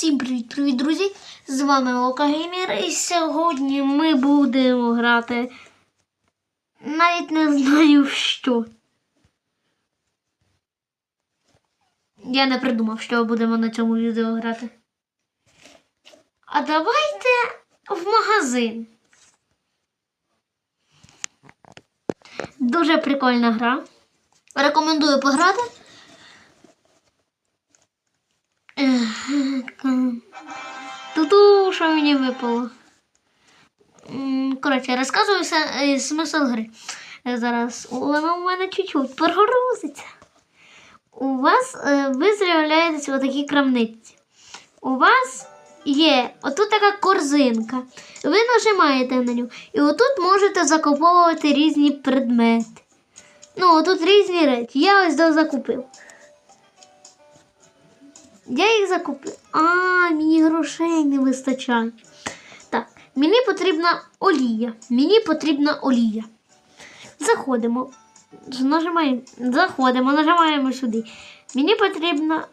Всім привіт-привіт, друзі! З вами Ока Геймер, і сьогодні ми будемо грати. Навіть не знаю що. Я не придумав, що будемо на цьому відео грати. А давайте в магазин. Дуже прикольна гра. Рекомендую пограти. Ту-ту, що мені випало. Коротше, розказую е, смисл гри. Е, Зараз воно в мене чуть-чуть прогрузиться. У вас е, ви з'являєтесь в такій крамниці. У вас є отут така корзинка. Ви нажимаєте на нього. І отут можете закуповувати різні предмети. Ну, отут різні речі. Я ось закупив. Я їх закупив. А, мені грошей не вистачає. Так, мені потрібна олія. Мені потрібна олія. Заходимо. Нажимаємо. Заходимо, нажимаємо сюди. Мені потрібна.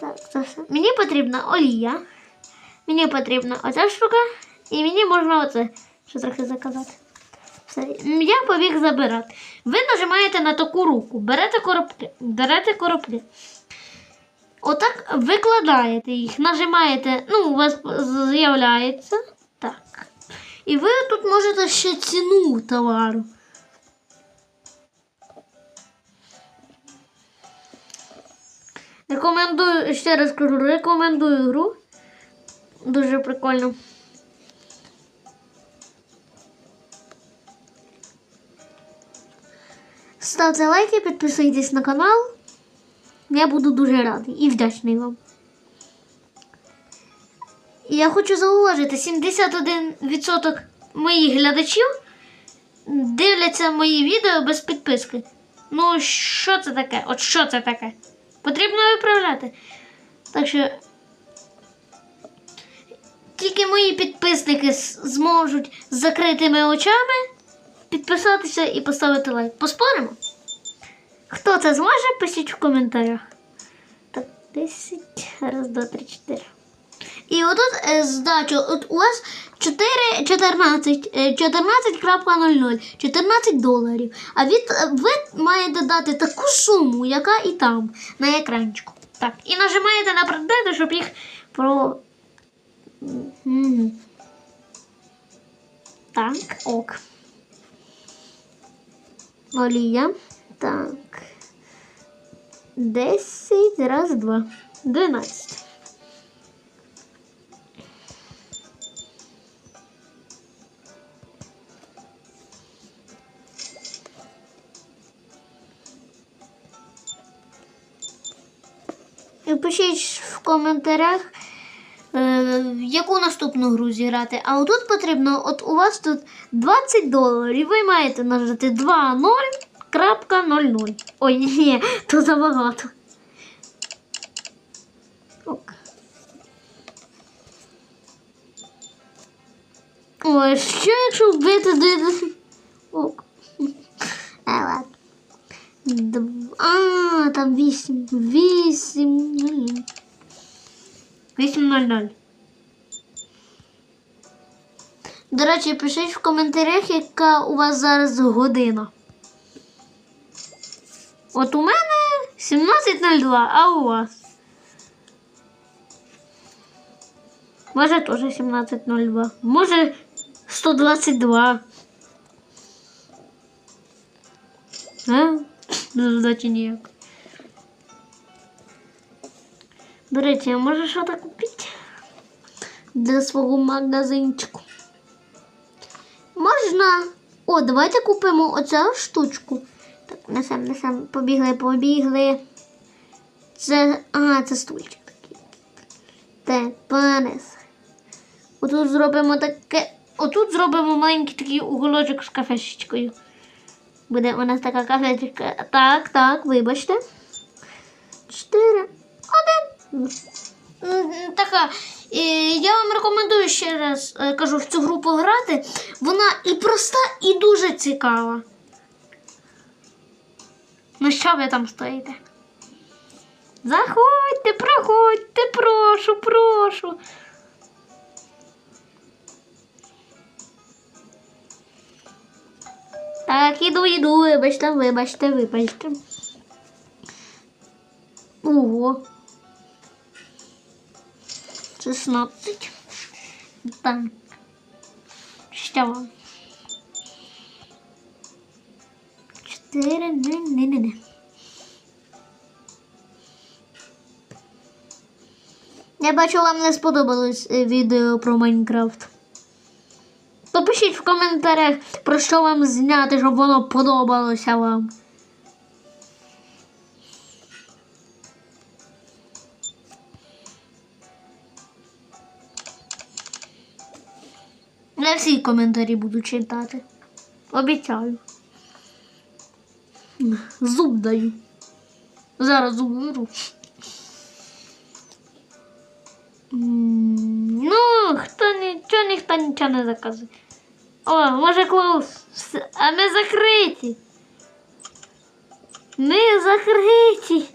Так, це все. Мені потрібна олія. Мені потрібна оця штука. І мені можна оце. Що трохи заказати. Все. Я побіг забирати. Ви нажимаєте на таку руку, берете коробки, берете коробки. Отак викладаєте їх, нажимаєте, ну, у вас з'являється. Так. І ви тут можете ще ціну товару. Рекомендую, ще раз кажу, рекомендую гру. Дуже прикольно. Ставте лайки, підписуйтесь на канал. Я буду дуже радий і вдячний вам. Я хочу зауважити, 71% моїх глядачів дивляться мої відео без підписки. Ну, що це таке? От що це таке? Потрібно виправляти. Так що тільки мої підписники зможуть з закритими очами підписатися і поставити лайк. Поспоримо? Хто це зможе, пишіть в коментарях. Так, 10, раз, два, три, чотири. І отут е, здача, от у вас 4, 14, е, 14.00, 14 доларів. А від, е, ви маєте дати таку суму, яка і там, на екранчику. Так, і нажимаєте на предмети, щоб їх про. Так, ок. Олія. Так. 10 раз 2. 12. Пишіть в коментарях, е, в яку наступну гру зіграти. А отут потрібно, от у вас тут 20 доларів, ви маєте нажати 2.0.00. Ой, ні, то забагато. Ок. Ой, що якщо вбити до... Ок. А, ладно. Дв- А, там 8. 8. 8.00. До речі, пишіть в коментарях, яка у вас зараз година. От у мене 17.02, а у вас? Може теж 17.02. Може 122. А? Задачі ніяк. До речі, а може що так купити? Для свого магазинчику. Можна. О, давайте купимо оцю штучку. Несем, несем, побігли, побігли. Це. А, це стульчик такий. Так. Отут зробимо таке. Отут зробимо маленький такий уголочок з кафешечкою. Буде у нас така кафешечка. Так, так, вибачте. Чотири. Один. Така. е, Я вам рекомендую ще раз е, кажу в цю гру пограти. Вона і проста, і дуже цікава. Ну що ви там стоїте? Заходьте, проходьте, прошу. прошу. Так, іду, іду, вибачте, вибачте, вибачте. Ого. 16. Так. Що вам? Я бачу, вам не сподобалось е, відео про Майнкрафт. Попишіть в коментарях, про що вам зняти, щоб воно подобалося вам. Я всі коментарі буду читати. Обіцяю. Зуб даю. Зараз зуб. М, Ну, хто нічого, ніхто нічого не заказує. О, може клоус. А ми закриті. Ми закриті.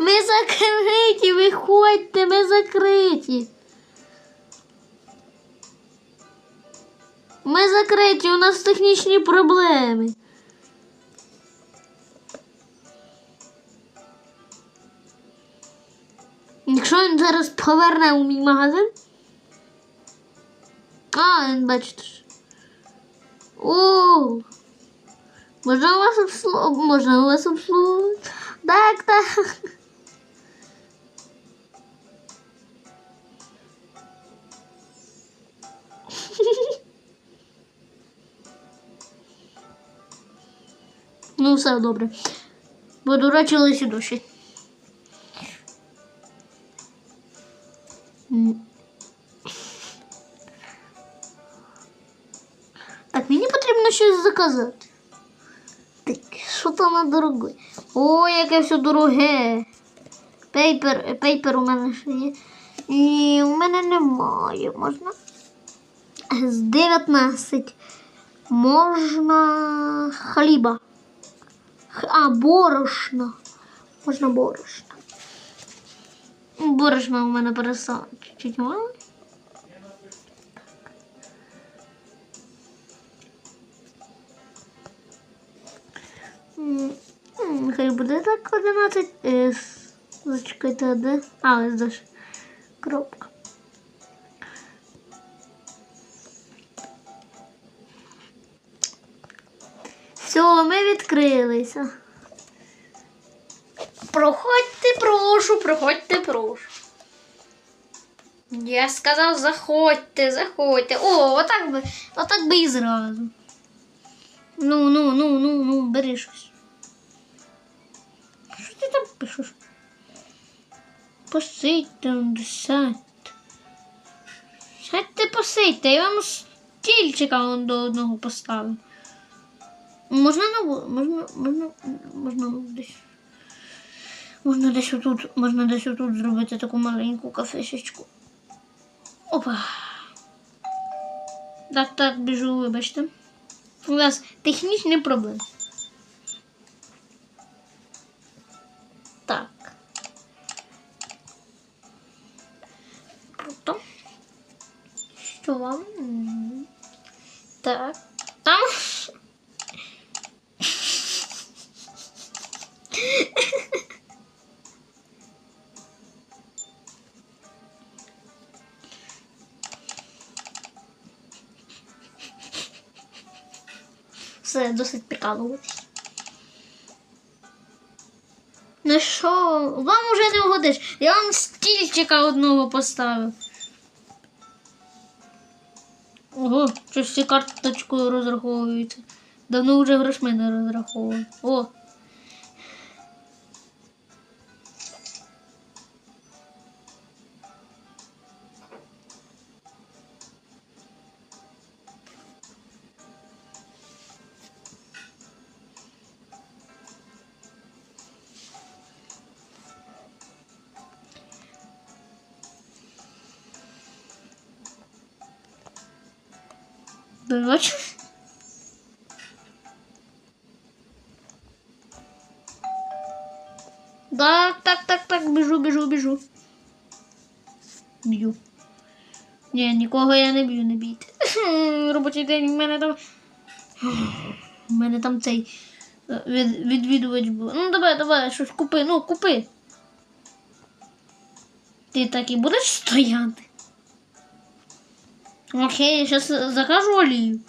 Ми закриті, виходьте, ми закриті. Ми закриті, у нас технічні проблеми. Якщо він зараз поверне у мій магазин. А, він бачите. ж. О! Можна вас обслуговувати? Можна вас обслуговувати? Так, так. Ну, все добре. Буду речі лисі душі. Потрібно заказати. Так, що там на дороге? О, яке все дороге. Пейпер, пейпер у мене ще є. І у мене немає. Можна? З 19. Можна хліба. А, борошно. Можна борошно. Борошно у мене перестало чуть-чуть мало. М, Хай буде так 11. Е, Зачекайте, де? А, ось ж. Кропка. Все, ми відкрилися. Проходьте, прошу, проходьте, прошу. Я сказав, заходьте, заходьте. О, отак би, отак би і зразу. Ну, ну, ну, ну, ну, бери щось. Що ти там пишеш? Посидьте, сядьте. Сядьте, посидьте, я вам стільчика вон до одного поставив. Можна на ву- можна, можна, можна десь. Можна десь отут, можна десь отут зробити таку маленьку кафешечку. Опа. Так, так, біжу, вибачте. У нас технічні проблеми. Вам? Так. Там. Все, досить прикалуватись. Ну що, вам уже не вгодиш. Я вам стільчика одного поставив. Ого, щось всі карточкою розраховуються. Давно вже грошми не розраховував. О. Бач. Так, так, так, так, біжу, біжу, біжу. Б'ю. Ні, нікого я не б'ю, не бійте. Робочий день в мене там. У мене там цей е, від, відвідувач був. Ну давай, давай, щось купи, ну купи. Ти так і будеш стояти? Окей, я зараз закажу олію.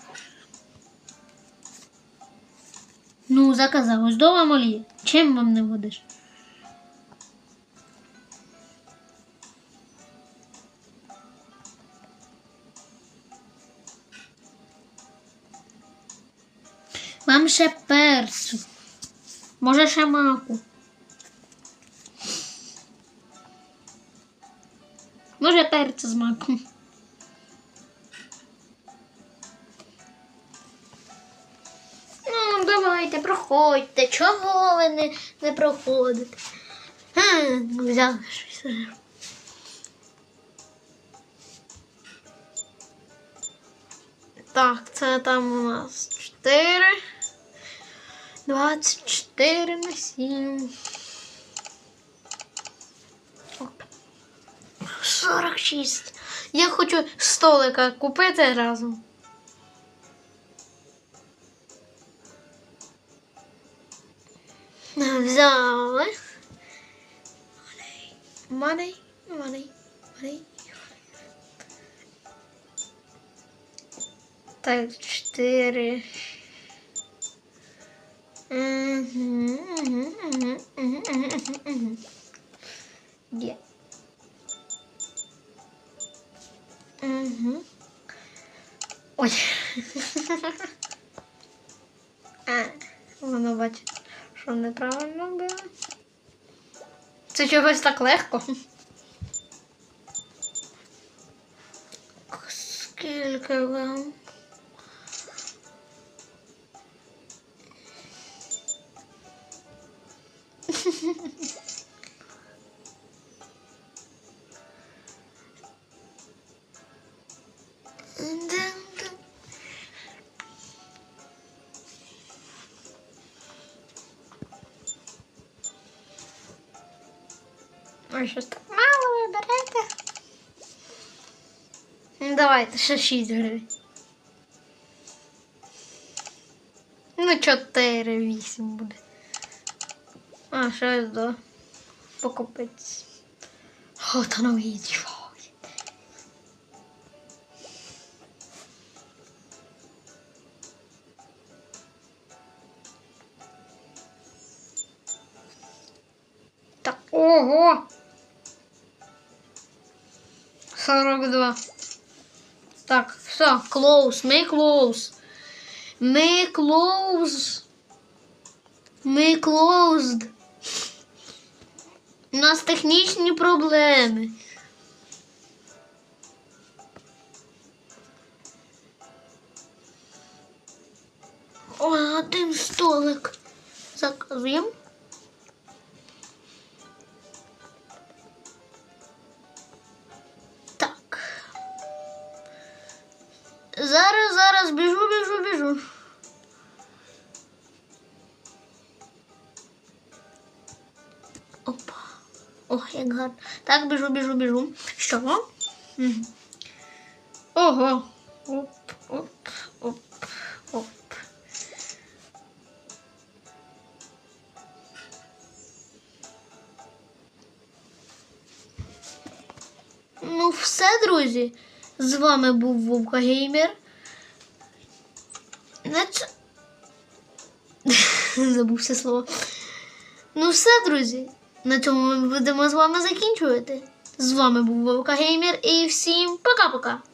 Ну, заказав, ось до вам. Чим вам не будеш? Вам ще перцю. Може ще маку. Може перцю з маком. Давайте, проходьте. Чого ви не, не проходите? Хм, взяли щось. Так, це там у нас 4. 24 на 7. Оп. 46. Я хочу столика купити разом. Взяли. Money, money, money. Так, чотири. Є. Ой. А, воно бачить, що неправильно було. Це чогось так легко. Скільки вам? Ой, щось так мало ви берете. Ну, Давайте ще 6 гривень. Ну, 4, 8 буде. А, ще до покупець. О, та ну їдь. Так, ого! 42. Так, все, close, ми close. Ми close. Ми closed. У нас технічні проблеми. О, один столик. Заказуємо. Зараз, зараз біжу, біжу, біжу. Опа. Ох, як гарно. Так, біжу, біжу, біжу. Що? Мгм. Ого. Оп, оп, оп, оп. Ну, все, друзі. З вами був Вовка Геймер. На ц- Забувся слово. Ну, все, друзі. На цьому ми будемо з вами закінчувати. З вами був Вовка Геймер і всім пока-пока. Пока!